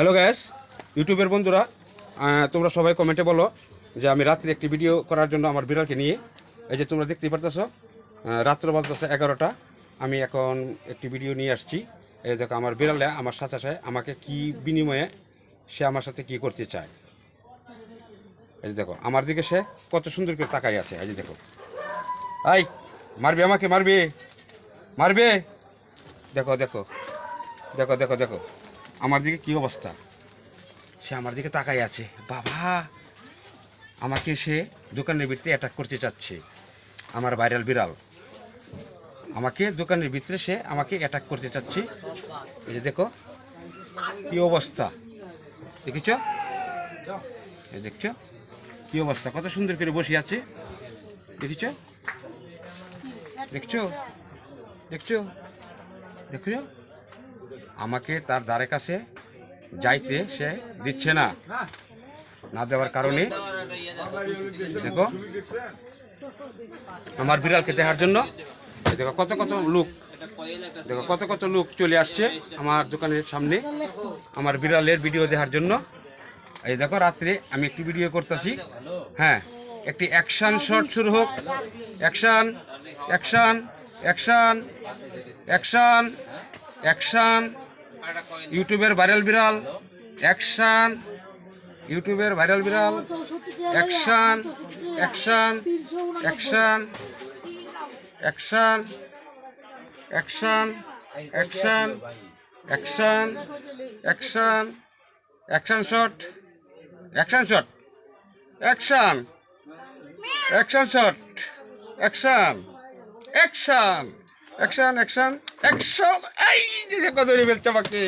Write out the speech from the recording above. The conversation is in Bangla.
হ্যালো গ্যাস ইউটিউবের বন্ধুরা তোমরা সবাই কমেন্টে বলো যে আমি রাত্রে একটি ভিডিও করার জন্য আমার বিড়ালকে নিয়ে, এই যে তোমরা দেখতেই পারতেছো রাত্র বাজতেছে এগারোটা। আমি এখন একটি ভিডিও নিয়ে আসছি। এই দেখো, আমার বিড়ালে আমার সাথে সাথে আমাকে কি বিনিময়ে সে আমার সাথে কি করতে চায়। এই দেখো, আমার দিকে সে কত সুন্দর করে তাকাই আছে। এই যে দেখো। আই মারবে আমাকে, মারবে মারবে। দেখো দেখো দেখো দেখো দেখো। আমার দিকে কি অবস্থা? সে আমার দিকে তাকাই আছে। বাবা আমাকে সে দোকানের ভিতরে অ্যাটাক করতে চাচ্ছে। আমার ভাইরাল বিড়াল। আমাকে দোকানের ভিতরে সে আমাকে অ্যাটাক করতে চাচ্ছে। এই যে দেখো কি অবস্থা? দেখেছ? এই দেখছ? কি অবস্থা? কত সুন্দর করে বসে আছে। দেখেছ? দেখছ? দেখছ? দেখছ? আমাকে তার দ্বারে কাছে যাইতে সে দিচ্ছে না। না দেওয়ার কারণে দেখো, আমার বিড়ালকে দেখার জন্য দেখো কত কত লোক, দেখো কত কত লোক চলে আসছে আমার দোকানের সামনে, আমার বিড়ালের ভিডিও দেখার জন্য। এই দেখো, রাত্রে আমি একটি ভিডিও করতেছি। হ্যাঁ একটি অ্যাকশন শট শুরু হোক। Action action. Action action action. ইউটিউবের ভাইরাল বিড়াল, অ্যাকশন। ইউটিউবের ভাইরাল বিড়াল, action action action action action action action action action shot action shot, action action shot, action. Action action action action এই যে কত রিবেল চাপাকে